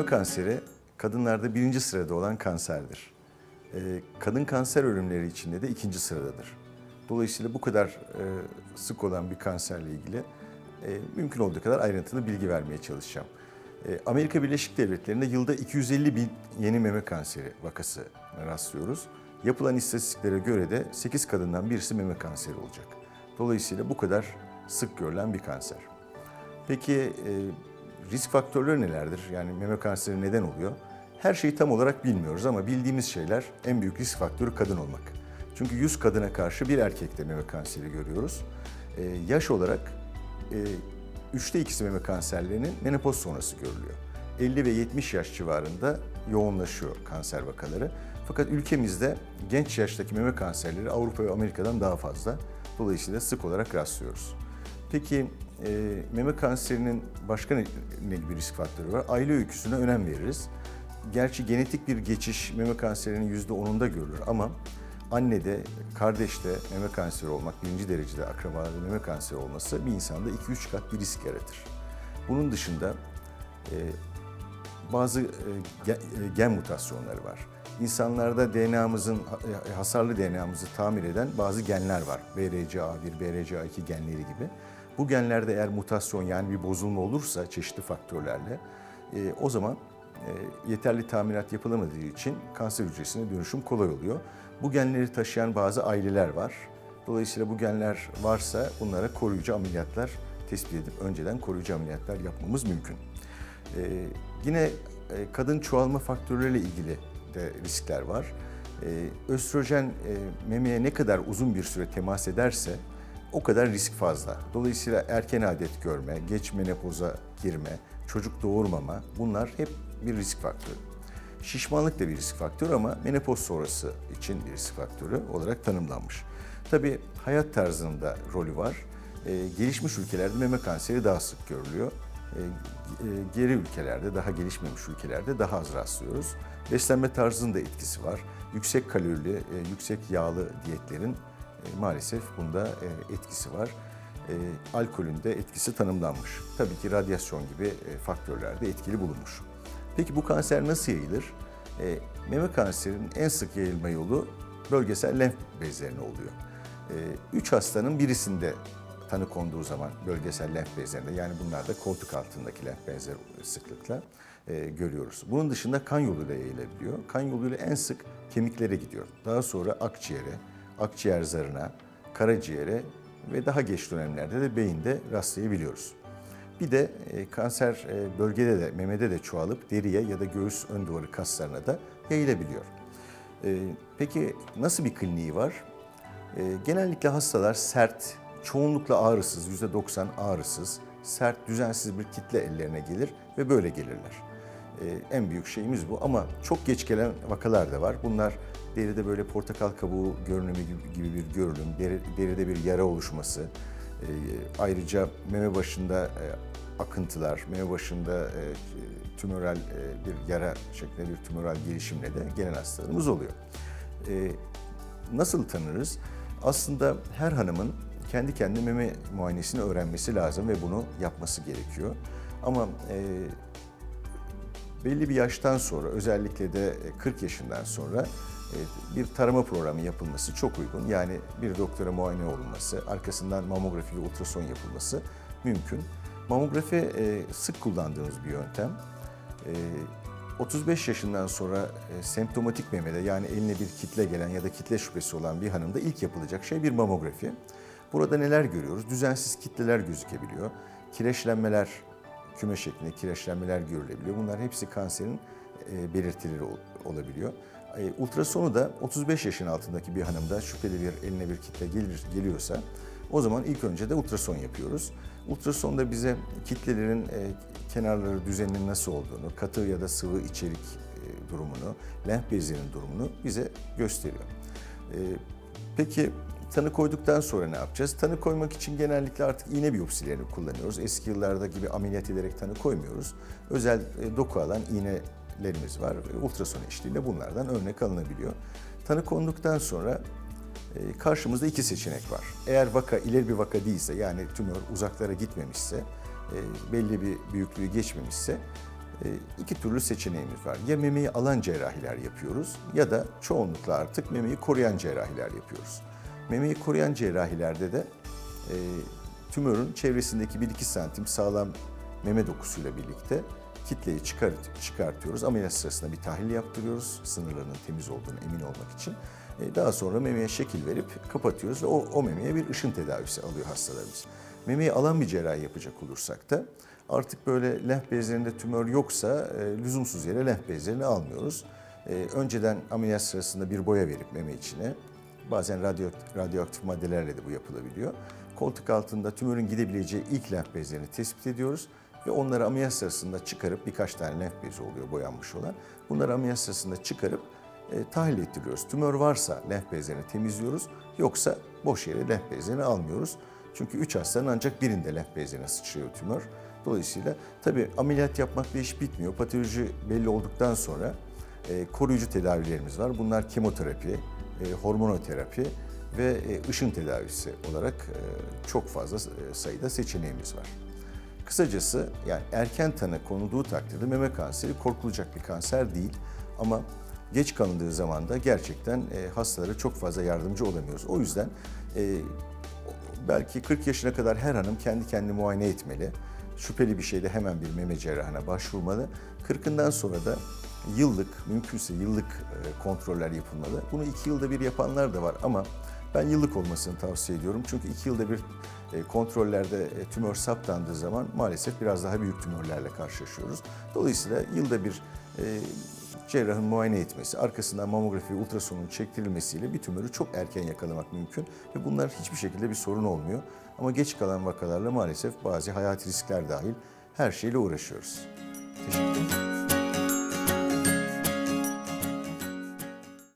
Meme kanseri kadınlarda birinci sırada olan kanserdir. Ee, Kadın kanser ölümleri içinde de ikinci sıradadır. Dolayısıyla bu kadar e, sık olan bir kanserle ilgili e, mümkün olduğu kadar ayrıntılı bilgi vermeye çalışacağım. E, Amerika Birleşik Devletleri'nde yılda 250 bin yeni meme kanseri vakası rastlıyoruz. Yapılan istatistiklere göre de 8 kadından birisi meme kanseri olacak. Dolayısıyla bu kadar sık görülen bir kanser. Peki e, risk faktörleri nelerdir? Yani meme kanseri neden oluyor? Her şeyi tam olarak bilmiyoruz ama bildiğimiz şeyler en büyük risk faktörü kadın olmak. Çünkü 100 kadına karşı bir erkekte meme kanseri görüyoruz. E, yaş olarak e, üçte ikisi meme kanserlerinin menopoz sonrası görülüyor. 50 ve 70 yaş civarında yoğunlaşıyor kanser vakaları. Fakat ülkemizde genç yaştaki meme kanserleri Avrupa ve Amerika'dan daha fazla. Dolayısıyla sık olarak rastlıyoruz. Peki e, meme kanserinin başka ne, ne gibi risk faktörü var? Aile öyküsüne önem veririz. Gerçi genetik bir geçiş meme kanserinin %10'unda görülür ama annede, kardeşte meme kanseri olmak, birinci derecede akrabalarda meme kanseri olması bir insanda 2-3 kat bir risk yaratır. Bunun dışında e, bazı e, e, gen mutasyonları var. İnsanlarda DNA'mızın, e, hasarlı DNA'mızı tamir eden bazı genler var. BRCA1, BRCA2 genleri gibi. Bu genlerde eğer mutasyon yani bir bozulma olursa çeşitli faktörlerle e, o zaman e, yeterli tamirat yapılamadığı için kanser hücresine dönüşüm kolay oluyor. Bu genleri taşıyan bazı aileler var. Dolayısıyla bu genler varsa bunlara koruyucu ameliyatlar tespit edip önceden koruyucu ameliyatlar yapmamız mümkün. Ee, yine e, kadın çoğalma faktörleriyle ilgili de riskler var. Ee, östrojen e, memeye ne kadar uzun bir süre temas ederse o kadar risk fazla. Dolayısıyla erken adet görme, geç menopoza girme, çocuk doğurmama bunlar hep bir risk faktörü. Şişmanlık da bir risk faktörü ama menopoz sonrası için bir risk faktörü olarak tanımlanmış. Tabii hayat tarzının da rolü var. Ee, gelişmiş ülkelerde meme kanseri daha sık görülüyor. Ee, e, geri ülkelerde, daha gelişmemiş ülkelerde daha az rastlıyoruz. Beslenme tarzının da etkisi var. Yüksek kalorili, e, yüksek yağlı diyetlerin maalesef bunda e, etkisi var. E, alkolün de etkisi tanımlanmış. Tabii ki radyasyon gibi e, faktörler de etkili bulunmuş. Peki bu kanser nasıl yayılır? E, meme kanserinin en sık yayılma yolu bölgesel lenf bezlerine oluyor. E, üç hastanın birisinde tanı konduğu zaman bölgesel lenf bezlerinde yani bunlar da koltuk altındaki lenf bezleri sıklıkla e, görüyoruz. Bunun dışında kan yoluyla yayılabiliyor. Kan yoluyla en sık kemiklere gidiyor. Daha sonra akciğere, akciğer zarına, karaciğere ve daha geç dönemlerde de beyinde rastlayabiliyoruz. Bir de e, kanser e, bölgede de, memede de çoğalıp deriye ya da göğüs ön duvarı kaslarına da yayılabiliyor. E, peki nasıl bir kliniği var? Genellikle hastalar sert, çoğunlukla ağrısız, %90 ağrısız, sert, düzensiz bir kitle ellerine gelir ve böyle gelirler. E, en büyük şeyimiz bu ama çok geç gelen vakalar da var. Bunlar deride böyle portakal kabuğu görünümü gibi, bir görünüm, deri, deride bir yara oluşması, e, ayrıca meme başında e, akıntılar, meme başında tümöral bir yara şeklinde bir tümöral gelişimle de gelen hastalarımız oluyor. Nasıl tanırız? Aslında her hanımın kendi kendine meme muayenesini öğrenmesi lazım ve bunu yapması gerekiyor. Ama belli bir yaştan sonra özellikle de 40 yaşından sonra e, bir tarama programı yapılması çok uygun. Yani bir doktora muayene olunması, arkasından mamografi ve ultrason yapılması mümkün. Mamografi e, sık kullandığımız bir yöntem. E, 35 yaşından sonra e, semptomatik memede yani eline bir kitle gelen ya da kitle şüphesi olan bir hanımda ilk yapılacak şey bir mamografi. Burada neler görüyoruz? Düzensiz kitleler gözükebiliyor. Kireçlenmeler, küme şeklinde kireçlenmeler görülebiliyor. Bunlar hepsi kanserin e, belirtileri ol- olabiliyor. E, ultrasonu da 35 yaşın altındaki bir hanımda şüpheli bir eline bir kitle gelir, geliyorsa o zaman ilk önce de ultrason yapıyoruz. Ultrasonda bize kitlelerin e, kenarları düzeninin nasıl olduğunu, katı ya da sıvı içerik durumunu, lenf bezlerinin durumunu bize gösteriyor. Peki tanı koyduktan sonra ne yapacağız? Tanı koymak için genellikle artık iğne biyopsilerini kullanıyoruz. Eski yıllarda gibi ameliyat ederek tanı koymuyoruz. Özel e, doku alan iğnelerimiz var. ve Ultrason eşliğiyle bunlardan örnek alınabiliyor. Tanı konduktan sonra e, karşımızda iki seçenek var. Eğer vaka ileri bir vaka değilse yani tümör uzaklara gitmemişse, e, belli bir büyüklüğü geçmemişse e, iki türlü seçeneğimiz var. Ya memeyi alan cerrahiler yapıyoruz ya da çoğunlukla artık memeyi koruyan cerrahiler yapıyoruz. Memeyi koruyan cerrahilerde de e, tümörün çevresindeki 1-2 santim sağlam meme dokusuyla birlikte kitleyi çıkart, çıkartıyoruz. Ameliyat sırasında bir tahlil yaptırıyoruz. Sınırlarının temiz olduğunu emin olmak için. E, Daha sonra memeye şekil verip kapatıyoruz ve o, o memeye bir ışın tedavisi alıyor hastalarımız. Memeyi alan bir cerrahi yapacak olursak da artık böyle lenf bezlerinde tümör yoksa e, lüzumsuz yere lenf bezlerini almıyoruz. E, önceden ameliyat sırasında bir boya verip meme içine bazen radyo, radyoaktif maddelerle de bu yapılabiliyor. Koltuk altında tümörün gidebileceği ilk lenf bezlerini tespit ediyoruz ve onları ameliyat sırasında çıkarıp birkaç tane lenf bezi oluyor boyanmış olan. Bunları ameliyat sırasında çıkarıp e, tahlil ettiriyoruz. Tümör varsa lenf bezlerini temizliyoruz. Yoksa boş yere lenf bezlerini almıyoruz. Çünkü 3 hastanın ancak birinde lenf bezlerine sıçrıyor tümör. Dolayısıyla tabii ameliyat yapmakla iş bitmiyor. Patoloji belli olduktan sonra e, koruyucu tedavilerimiz var. Bunlar kemoterapi, hormonoterapi ve e, ışın tedavisi olarak e, çok fazla e, sayıda seçeneğimiz var. Kısacası yani erken tanı konulduğu takdirde meme kanseri korkulacak bir kanser değil ama geç kalındığı zaman da gerçekten e, hastalara çok fazla yardımcı olamıyoruz. O yüzden e, belki 40 yaşına kadar her hanım kendi kendini muayene etmeli. Şüpheli bir şeyde hemen bir meme cerrahına başvurmalı. 40'ından sonra da yıllık, mümkünse yıllık e, kontroller yapılmalı. Bunu iki yılda bir yapanlar da var ama ben yıllık olmasını tavsiye ediyorum. Çünkü iki yılda bir e, kontrollerde e, tümör saptandığı zaman maalesef biraz daha büyük tümörlerle karşılaşıyoruz. Dolayısıyla yılda bir cerrahın muayene etmesi, arkasından mamografi, ultrasonun çektirilmesiyle bir tümörü çok erken yakalamak mümkün ve bunlar hiçbir şekilde bir sorun olmuyor. Ama geç kalan vakalarla maalesef bazı hayati riskler dahil her şeyle uğraşıyoruz. Teşekkür